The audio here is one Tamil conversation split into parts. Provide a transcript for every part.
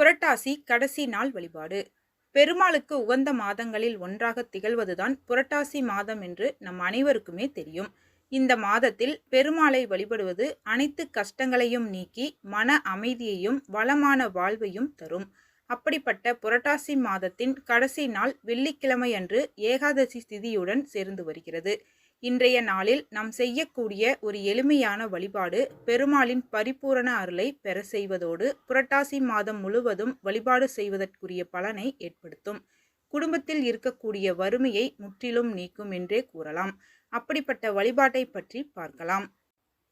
புரட்டாசி கடைசி நாள் வழிபாடு. பெருமாளுக்கு உகந்த மாதங்களில் ஒன்றாக திகழ்வதுதான் புரட்டாசி மாதம் என்று நம் அனைவருக்குமே தெரியும். இந்த மாதத்தில் பெருமாளை வழிபடுவது அனைத்து கஷ்டங்களையும் நீக்கி மன அமைதியையும் வளமான வாழ்வையும் தரும். அப்படிப்பட்ட புரட்டாசி மாதத்தின் கடைசி நாள் வெள்ளிக்கிழமை அன்று ஏகாதசி திதியுடன் சேர்ந்து வருகிறது. இன்றைய நாளில் நாம் செய்யக்கூடிய ஒரு எளிமையான வழிபாடு பெருமாளின் பரிபூரண அருளை பெற செய்வதோடு புரட்டாசி மாதம் முழுவதும் வழிபாடு செய்வதற்குரிய பலனை ஏற்படுத்தும். குடும்பத்தில் இருக்கக்கூடிய வறுமையை முற்றிலும் நீக்கும் என்றே கூறலாம். அப்படிப்பட்ட வழிபாட்டை பற்றி பார்க்கலாம்.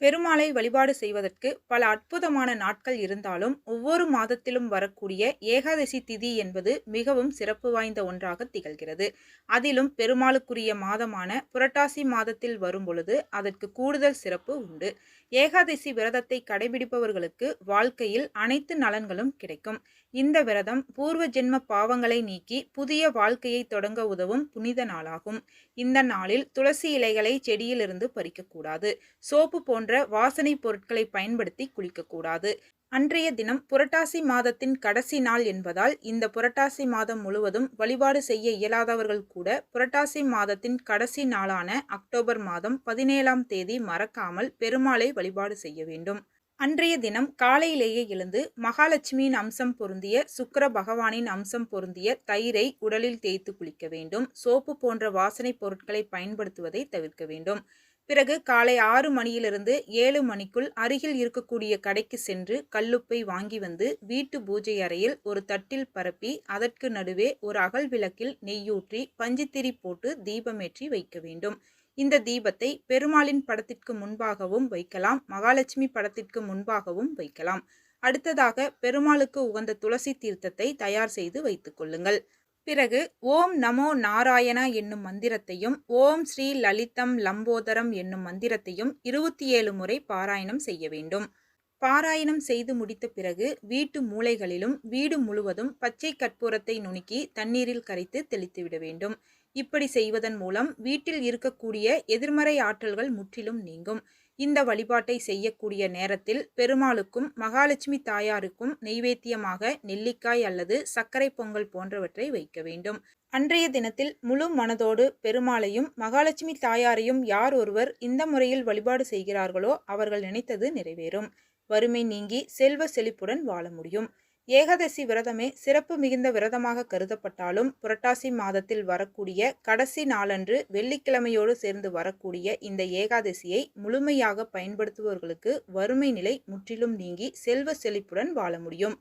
பெருமாளை வழிபாடு செய்வதற்கு பல அற்புதமான நாட்கள் இருந்தாலும் ஒவ்வொரு மாதத்திலும் வரக்கூடிய ஏகாதசி திதி என்பது மிகவும் சிறப்பு வாய்ந்த ஒன்றாக திகழ்கிறது. அதிலும் பெருமாளுக்குரிய மாதமான புரட்டாசி மாதத்தில் வரும் பொழுது அதற்கு கூடுதல் சிறப்பு உண்டு. ஏகாதசி விரதத்தை கடைபிடிப்பவர்களுக்கு வாழ்க்கையில் அனைத்து நலன்களும் கிடைக்கும். இந்த விரதம் பூர்வ ஜென்ம பாவங்களை நீக்கி புதிய வாழ்க்கையை தொடங்க உதவும் புனித நாளாகும். இந்த நாளில் துளசி இலைகளை செடியிலிருந்து பறிக்கக்கூடாது. சோப்பு போன்ற வாசனை பொருட்களை பயன்படுத்தி குளிக்கக்கூடாது. அன்றைய தினம் புரட்டாசி மாதத்தின் கடைசி நாள் என்பதால் இந்த புரட்டாசி மாதம் முழுவதும் வழிபாடு செய்ய இயலாதவர்கள் கூட புரட்டாசி மாதத்தின் கடைசி நாளான அக்டோபர் மாதம் பதினேழாம் தேதி மறக்காமல் பெருமாளை வழிபாடு செய்ய வேண்டும். அன்றைய தினம் காலையிலேயே எழுந்து மகாலட்சுமியின் அம்சம் பொருந்திய சுக்கர பகவானின் அம்சம் பொருந்திய தயிரை உடலில் தேய்த்து குளிக்க வேண்டும். சோப்பு போன்ற வாசனை பொருட்களை பயன்படுத்துவதை தவிர்க்க வேண்டும். பிறகு காலை ஆறு மணியிலிருந்து ஏழு மணிக்குள் அருகில் இருக்கக்கூடிய கடைக்கு சென்று கல்லுப்பை வாங்கி வந்து வீட்டு பூஜை அறையில் ஒரு தட்டில் பரப்பி அதற்கு நடுவே ஒரு அகல் விளக்கில் நெய்யூற்றி பஞ்சுத்திரி போட்டு தீபமேற்றி வைக்க வேண்டும். இந்த தீபத்தை பெருமாளின் படத்திற்கு முன்பாகவும் வைக்கலாம் மகாலட்சுமி படத்திற்கு முன்பாகவும் வைக்கலாம். அடுத்ததாக பெருமாளுக்கு உகந்த துளசி தீர்த்தத்தை தயார் செய்து வைத்துக் கொள்ளுங்கள். பிறகு ஓம் நமோ நாராயணா என்னும் மந்திரத்தையும் ஓம் ஸ்ரீ லலிதம் லம்போதரம் என்னும் மந்திரத்தையும் இருபத்தி ஏழு முறை பாராயணம் செய்ய வேண்டும். பாராயணம் செய்து முடித்த பிறகு வீட்டு மூலைகளிலும் வீடு முழுவதும் பச்சை கற்பூரத்தை நுணுக்கி தண்ணீரில் கரைத்து தெளித்துவிட வேண்டும். இப்படி செய்வதன் மூலம் வீட்டில் இருக்கக்கூடிய எதிர்மறை ஆற்றல்கள் முற்றிலும் நீங்கும். இந்த வழிபாட்டை செய்யக்கூடிய நேரத்தில் பெருமாளுக்கும் மகாலட்சுமி தாயாருக்கும் நெய்வேத்தியமாக நெல்லிக்காய் அல்லது சர்க்கரை பொங்கல் போன்றவற்றை வைக்க வேண்டும். அன்றைய தினத்தில் முழு மனதோடு பெருமாளையும் மகாலட்சுமி தாயாரையும் யார் ஒருவர் இந்த முறையில் வழிபாடு செய்கிறார்களோ அவர்கள் நினைத்தது நிறைவேறும். வறுமை நீங்கி செல்வ செழிப்புடன் வாழ முடியும். ஏகாதசி விரதமே சிறப்பு மிகுந்த விரதமாக கருதப்பட்டாலும் புரட்டாசி மாதத்தில் வரக்கூடிய கடைசி நாளன்று வெள்ளிக்கிழமையோடு சேர்ந்து வரக்கூடிய இந்த ஏகாதசியை முழுமையாக பயன்படுத்துபவர்களுக்கு வறுமை நிலை முற்றிலும் நீங்கி செல்வ செழிப்புடன் வாழ முடியும்.